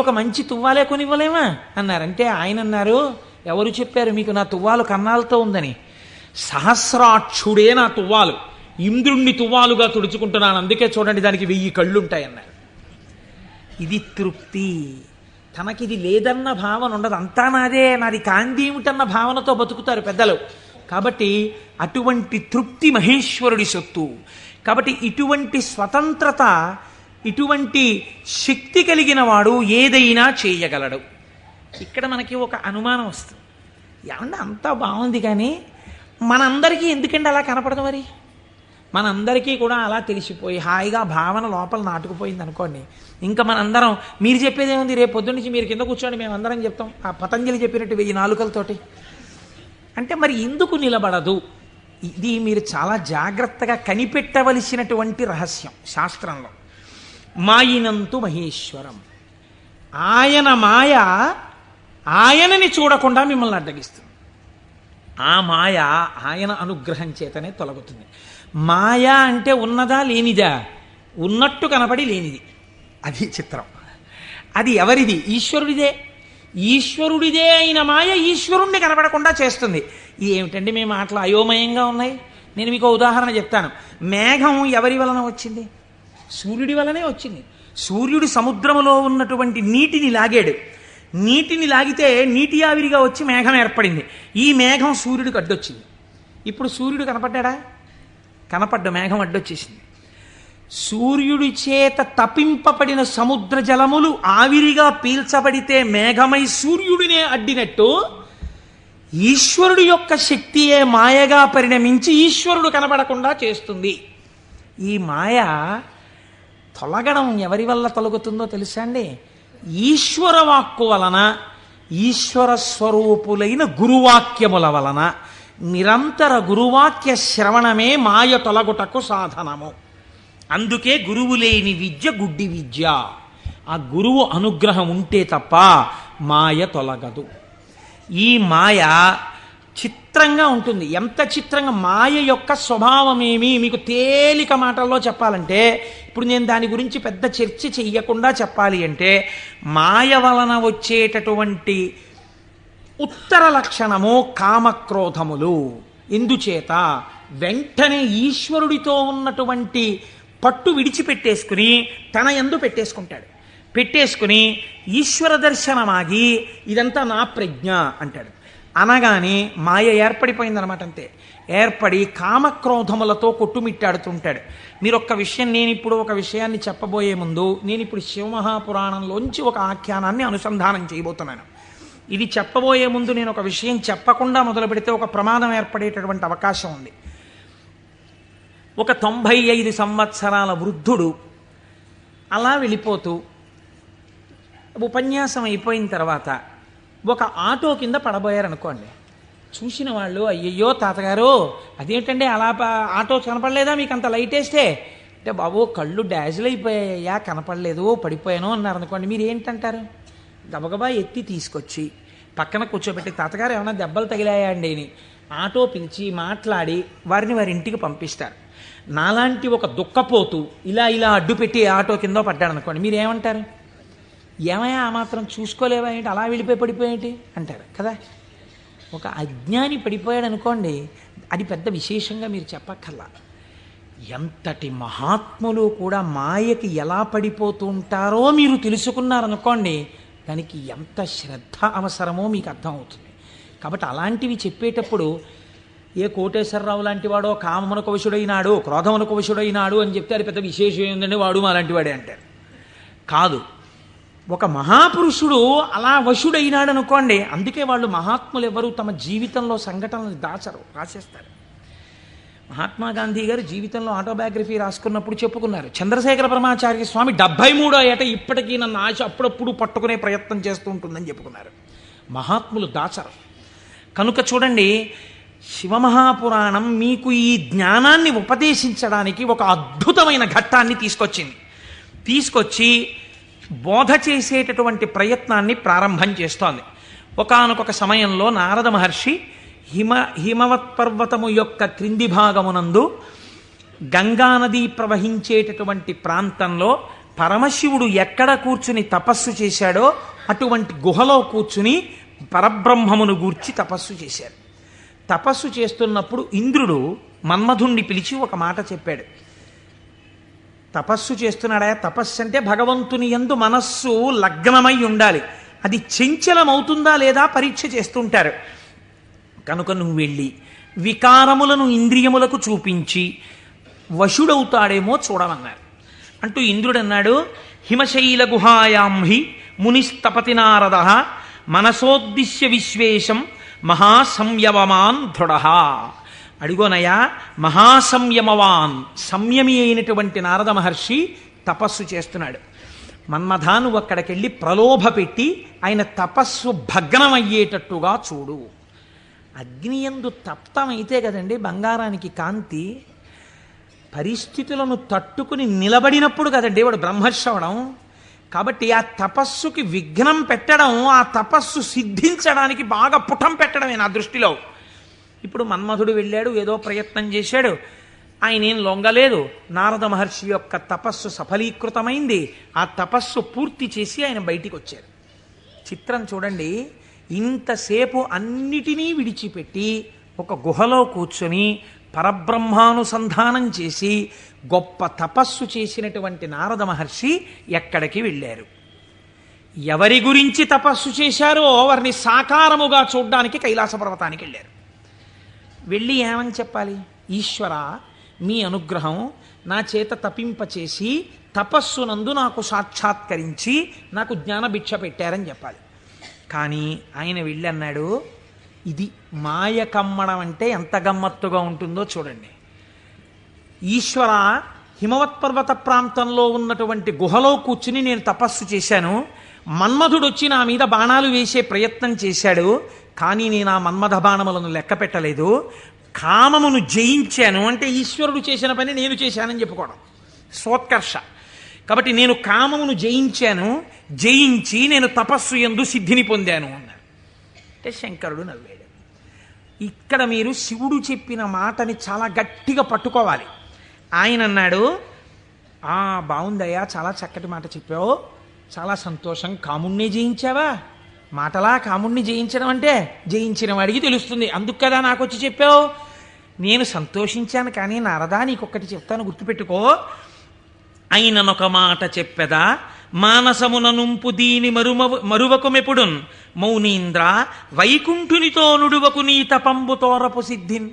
ఒక మంచి తువ్వాలే కొనివ్వలేమా? అన్నారంటే ఆయన అన్నారు ఎవరు చెప్పారు మీకు నా తువ్వాలు కన్నాలతో ఉందని? సహస్రాక్షుడే నా తువ్వాలు ఇంద్రుణ్ణి తువ్వాలుగా తుడుచుకుంటున్నాను అందుకే చూడండి దానికి వెయ్యి కళ్ళుంటాయన్నారు. ఇది తృప్తి. తనకిది లేదన్న భావన ఉండదు. అంతా నాదే నాది కాందేమిటన్న భావనతో బతుకుతారు పెద్దలు. కాబట్టి అటువంటి తృప్తి మహేశ్వరుడి సొత్తు. కాబట్టి ఇటువంటి స్వతంత్రత ఇటువంటి శక్తి కలిగిన వాడు ఏదైనా చేయగలడు. ఇక్కడ మనకి ఒక అనుమానం వస్తుంది. ఏమన్నా అంతా బాగుంది కానీ మనందరికీ ఎందుకండి అలా కనపడదు మరి? మనందరికీ కూడా అలా తెలిసిపోయి హాయిగా భావన లోపల నాటుకుపోయింది అనుకోండి. ఇంకా మనందరం మీరు చెప్పేది ఏముంది? రేపు పొద్దున్న నుంచి మీరు కింద కూర్చోండి మేము అందరం చెప్తాం. ఆ పతంజలి చెప్పినట్టు వెయ్యి నాలుకలతోటి. అంటే మరి ఎందుకు నిలబడదు? ఇది మీరు చాలా జాగ్రత్తగా కనిపెట్టవలసినటువంటి రహస్యం శాస్త్రంలో. మాయినంతు మహేశ్వరం. ఆయన మాయ ఆయనని చూడకుండా మిమ్మల్ని అడ్డగిస్తుంది. ఆ మాయ ఆయన అనుగ్రహం చేతనే తొలగుతుంది. మాయ అంటే ఉన్నదా లేనిదా? ఉన్నట్టు కనపడి లేనిది. అది చిత్రం. అది ఎవరిది? ఈశ్వరుడిదే. ఈశ్వరుడిదే అయిన మాయ ఈశ్వరుణ్ణి కనపడకుండా చేస్తుంది. ఏమిటండి మీ మాటలు అయోమయంగా ఉన్నాయి? నేను మీకు ఉదాహరణ చెప్తాను. మేఘం ఎవరి వలన వచ్చింది? సూర్యుడి వలనే వచ్చింది. సూర్యుడు సముద్రములో ఉన్నటువంటి నీటిని లాగాడు. నీటిని లాగితే నీటి ఆవిరిగా వచ్చి మేఘం ఏర్పడింది. ఈ మేఘం సూర్యుడికి అడ్డొచ్చింది. ఇప్పుడు సూర్యుడు కనపడ్డా కనపడ్డ మేఘం అడ్డొచ్చేసింది. సూర్యుడి చేత తపింపబడిన సముద్ర జలములు ఆవిరిగా పీల్చబడితే మేఘమై సూర్యుడినే అడ్డినట్టు ఈశ్వరుడు యొక్క శక్తియే మాయగా పరిణమించి ఈశ్వరుడు కనబడకుండా చేస్తుంది. ఈ మాయ తొలగడం ఎవరి వల్ల తొలగుతుందో తెలుసా అండి? ఈశ్వర వాక్కు వలన ఈశ్వర స్వరూపులైన గురువాక్యముల వలన నిరంతర గురువాక్య శ్రవణమే మాయ తొలగుటకు సాధనము. అందుకే గురువు లేని విద్య గుడ్డి విద్య. ఆ గురువు అనుగ్రహం ఉంటే తప్ప మాయ తొలగదు. ఈ మాయ చిత్రంగా ఉంటుంది. ఎంత చిత్రంగా? మాయ యొక్క స్వభావం ఏమి మీకు తేలిక మాటల్లో చెప్పాలంటే ఇప్పుడు నేను దాని గురించి పెద్ద చర్చ చెయ్యకుండా చెప్పాలి అంటే మాయ వలన వచ్చేటటువంటి ఉత్తర లక్షణము కామక్రోధములు. ఎందుచేత వెంటనే ఈశ్వరుడితో ఉన్నటువంటి పట్టు విడిచిపెట్టేసుకుని తన ఎందు పెట్టేసుకుంటాడు. పెట్టేసుకుని ఈశ్వర దర్శనమాగి ఇదంతా నా ప్రజ్ఞ అంటాడు. అనగానే మాయ ఏర్పడిపోయిందనమాట అంతే. ఏర్పడి కామక్రోధములతో కొట్టుమిట్టాడుతుంటాడు. మీరు ఒక్క విషయం నేను ఇప్పుడు ఒక విషయాన్ని చెప్పబోయే ముందు నేను ఇప్పుడు శివమహాపురాణంలోంచి ఒక ఆఖ్యానాన్ని అనుసంధానం చేయబోతున్నాను. ఇది చెప్పబోయే ముందు నేను ఒక విషయం చెప్పకుండా మొదలు పెడితే ఒక ప్రమాదం ఏర్పడేటటువంటి అవకాశం ఉంది. ఒక తొంభై ఐదు సంవత్సరాల వృద్ధుడు అలా వెళ్ళిపోతూ ఉపన్యాసం అయిపోయిన తర్వాత ఒక ఆటో కింద పడబోయారనుకోండి. చూసిన వాళ్ళు అయ్యయ్యో తాతగారు అదేంటండి అలా ఆటో కనపడలేదా మీకు అంత లైట్ వేస్తే? అంటే బాబు కళ్ళు డాజిల్ అయిపోయాయా కనపడలేదు పడిపోయాను అన్నారు అనుకోండి మీరు ఏంటంటారు గబగబా ఎత్తి తీసుకొచ్చి పక్కన కూర్చోబెట్టి తాతగారు ఏమైనా దెబ్బలు తగిలాయా అండి అని ఆటో పిలిచి మాట్లాడి వారిని వారి ఇంటికి పంపిస్తారు. నాలాంటి ఒక దుఃఖపోతూ ఇలా ఇలా అడ్డు పెట్టి ఆటో కింద పడ్డాడు అనుకోండి మీరు ఏమంటారు ఏమయ్యా ఆ మాత్రం చూసుకోలేవా ఏంటి? అలా వెళ్ళిపోయి పడిపోయేంటి అంటారు. కదా? ఒక అజ్ఞాని పడిపోయాడు అనుకోండి అది పెద్ద విశేషంగా మీరు చెప్పక్కర్లా. ఎంతటి మహాత్ములు కూడా మాయకి ఎలా పడిపోతూ ఉంటారో మీరు తెలుసుకున్నారనుకోండి దానికి ఎంత శ్రద్ధ అవసరమో మీకు అర్థమవుతుంది. కాబట్టి అలాంటివి చెప్పేటప్పుడు ఏ కోటేశ్వరరావు లాంటి వాడో కామమునకు వశుడైనాడు క్రోధమునకు వశుడైనాడు అని చెప్తే అది పెద్ద విశేషం ఏంటంటే వాడు మా లాంటి వాడే అంటారు. కాదు. ఒక మహాపురుషుడు అలా వశుడైనాడు అనుకోండి అందుకే వాళ్ళు మహాత్ములు ఎవరు తమ జీవితంలో సంఘటనలు దాచరు రాసేస్తారు. మహాత్మా గాంధీ గారు జీవితంలో ఆటోబయోగ్రఫీ రాసుకున్నప్పుడు చెప్పుకున్నారు చంద్రశేఖర బ్రహ్మాచార్య స్వామి డెబ్బై మూడో ఏట ఇప్పటికీ నన్ను ఆశ అప్పుడప్పుడు పట్టుకునే ప్రయత్నం చేస్తూ ఉంటుందని చెప్పుకున్నారు. మహాత్ములు దాచరు. కనుక చూడండి శివమహాపురాణం మీకు ఈ జ్ఞానాన్ని ఉపదేశించడానికి ఒక అద్భుతమైన ఘట్టాన్ని తీసుకొచ్చింది. తీసుకొచ్చి బోధ చేసేటటువంటి ప్రయత్నాన్ని ప్రారంభం చేస్తోంది. ఒకానొక సమయంలో నారద మహర్షి హిమ హిమవత్ పర్వతము యొక్క క్రింది భాగమునందు గంగానది ప్రవహించేటటువంటి ప్రాంతంలో పరమశివుడు ఎక్కడ కూర్చుని తపస్సు చేశాడో అటువంటి గుహలో కూర్చుని పరబ్రహ్మమును గూర్చి తపస్సు చేశాడు. తపస్సు చేస్తున్నప్పుడు ఇంద్రుడు మన్మధుణ్ణి పిలిచి ఒక మాట చెప్పాడు. తపస్సు చేస్తున్నాడా? తపస్సు అంటే భగవంతుని యందు మనస్సు లగ్నమై ఉండాలి. అది చెంచలమవుతుందా లేదా పరీక్ష చేస్తుంటారు. కనుక నువ్వు వెళ్ళి వికారములను ఇంద్రియములకు చూపించి వశుడవుతాడేమో చూడమన్నారు. అంటూ ఇంద్రుడన్నాడు హిమశైల గుహాయాం హి మునిస్తపతి నారద మనసోద్దిశ్య విశ్వేశం మహాసంయవమాన్ దృఢ. అడిగోనయా మహాసంయమవాన్ సంయమి అయినటువంటి నారద మహర్షి తపస్సు చేస్తున్నాడు. మన్మథాను అక్కడికెళ్ళి ప్రలోభ పెట్టి ఆయన తపస్సు భగ్నమయ్యేటట్టుగా చూడు. అగ్నియందు తప్తమైతే కదండి బంగారానికి కాంతి. పరిస్థితులను తట్టుకుని నిలబడినప్పుడు కదండి వాడు బ్రహ్మర్షవడం కాబట్టి ఆ తపస్సుకి విఘ్నం పెట్టడం ఆ తపస్సు సిద్ధించడానికి బాగా పుటం పెట్టడమే నా దృష్టిలో. ఇప్పుడు మన్మధుడు వెళ్ళాడు ఏదో ప్రయత్నం చేశాడు. ఆయన ఏం లొంగలేదు. నారద మహర్షి యొక్క తపస్సు సఫలీకృతమైంది. ఆ తపస్సు పూర్తి చేసి ఆయన బయటికి వచ్చారు చిత్రం చూడండి. ఇంతసేపు అన్నిటినీ విడిచిపెట్టి ఒక గుహలో కూర్చొని పరబ్రహ్మానుసంధానం చేసి గొప్ప తపస్సు చేసినటువంటి నారద మహర్షి ఎక్కడికి వెళ్ళారు? ఎవరి గురించి తపస్సు చేశారో వారిని సాకారముగా చూడ్డానికి కైలాస పర్వతానికి వెళ్ళారు? వెళ్ళి ఏమని చెప్పాలి? ఈశ్వర మీ అనుగ్రహం నా చేత తపింపచేసి తపస్సునందు నాకు సాక్షాత్కరించి నాకు జ్ఞానభిక్ష పెట్టారని చెప్పాలి. కానీ ఆయన వెళ్ళి అన్నాడు ఇది మాయ కమ్మడం అంటే ఎంత గమ్మత్తుగా ఉంటుందో చూడండి. ఈశ్వర హిమవత్ పర్వత ప్రాంతంలో ఉన్నటువంటి గుహలో కూర్చుని నేను తపస్సు చేశాను. మన్మధుడు వచ్చి నా మీద బాణాలు వేసే ప్రయత్నం చేశాడు. కానీ నేను ఆ మన్మథ బాణములను లెక్క పెట్టలేదు. కామమును జయించాను. అంటే ఈశ్వరుడు చేసిన పని నేను చేశానని చెప్పుకోవడం. సోత్కర్ష కాబట్టి నేను కామమును జయించాను. జయించి నేను తపస్సు ఎందు సిద్ధిని పొందాను అన్నాడు. అంటే శంకరుడు నవ్వాడు. ఇక్కడ మీరు శివుడు చెప్పిన మాటని చాలా గట్టిగా పట్టుకోవాలి. ఆయన అన్నాడు ఆ బాగుందయ్యా చాలా చక్కటి మాట చెప్పావు. చాలా సంతోషం. కాముణ్ణి జయించావా? మాటలా కాముణ్ణి జయించడం అంటే జయించిన వాడికి తెలుస్తుంది. అందుకు కదా నాకు వచ్చి చెప్పావు? నేను సంతోషించాను కానీ నారదా నీకొక్కటి చెప్తాను గుర్తుపెట్టుకో. అయిననొక మాట చెప్పెదా? మానసమున నుంపు దీని మరుమ మరువకుమెపుడున్ మౌనీంద్ర వైకుంఠునితో నుడువకు నీ తపంబు తోరపు సిద్ధిన్.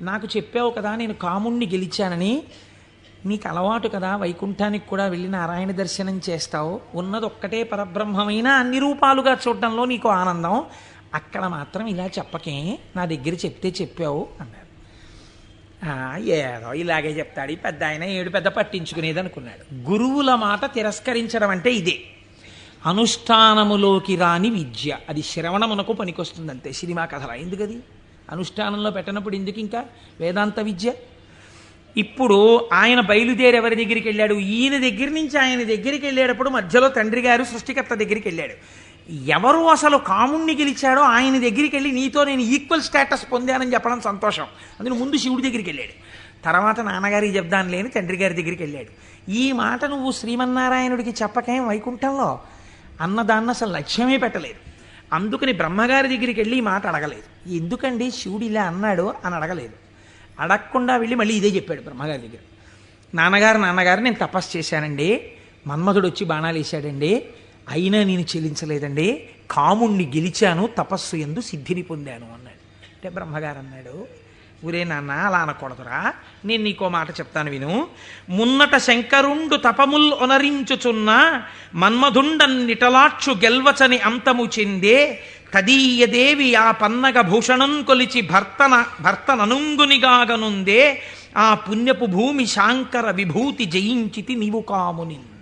నాకు చెప్పావు కదా నేను కాముణ్ణి గెలిచానని. నీకు అలవాటు కదా వైకుంఠానికి కూడా వెళ్ళి నారాయణ దర్శనం చేస్తావు. ఉన్నది ఒక్కటే పరబ్రహ్మమైన అన్ని రూపాలుగా చూడడంలో నీకు ఆనందం. అక్కడ మాత్రం ఇలా చెప్పకే నా దగ్గర చెప్తే చెప్పావు అన్నారు ఏదో ఇలాగే చెప్తాడు. ఈ పెద్ద ఆయన ఏడు పెద్ద పట్టించుకునేది అనుకున్నాడు. గురువుల మాట తిరస్కరించడం అంటే ఇదే. అనుష్ఠానములోకి రాని విద్య. అది శ్రవణమునకు పనికొస్తుంది అంతే సినిమా కథల. ఎందుకది? అనుష్ఠానంలో పెట్టనప్పుడు ఎందుకు ఇంకా వేదాంత విద్య? ఇప్పుడు ఆయన బయలుదేరి ఎవరి దగ్గరికి వెళ్ళాడు? ఈయన దగ్గర నుంచి ఆయన దగ్గరికి వెళ్ళేటప్పుడు మధ్యలో తండ్రి గారు సృష్టికర్త దగ్గరికి వెళ్ళాడు. ఎవరు అసలు కాముణ్ణి గెలిచాడో ఆయన దగ్గరికి వెళ్ళి నీతో నేను ఈక్వల్ స్టేటస్ పొందానని చెప్పడం సంతోషం. అందులో ముందు శివుడి దగ్గరికి వెళ్ళాడు. తర్వాత నాన్నగారికి చెప్దాను లేని తండ్రి గారి దగ్గరికి వెళ్ళాడు. ఈ మాట నువ్వు శ్రీమన్నారాయణుడికి చెప్పకేం వైకుంఠంలో? అన్నదాన్ని అసలు లక్ష్యమే పెట్టలేదు. అందుకని బ్రహ్మగారి దగ్గరికి వెళ్ళి ఈ మాట అడగలేదు. ఎందుకండి శివుడు ఇలా అన్నాడు అని అడగలేదు. అడగకుండా వెళ్ళి మళ్ళీ ఇదే చెప్పాడు బ్రహ్మగారి దగ్గర. నాన్నగారు నాన్నగారు నేను తపస్సు చేశానండి. మన్మధుడు వచ్చి బాణాలు వేశాడండి. అయినా నేను చెల్లించలేదండి. కాముణ్ణి గెలిచాను తపస్సు ఎందు సిద్ధిని పొందాను అన్నాడు. అంటే బ్రహ్మగారు అన్నాడు ఊరే నాన్న అలా అనకూడదురా. నేను నీకో మాట చెప్తాను విను. మున్నట శంకరుండు తపముల్ ఒనరించుచున్న మన్మధుండన్నిటలాక్షు గెల్వచని అంతము చెందే తదీయదేవి ఆ పన్నగ భూషణం కొలిచి భర్తన భర్తననుంగునిగాగనుందే ఆ పుణ్యపు భూమి శాంకర విభూతి జయించితి నీవు కామునింది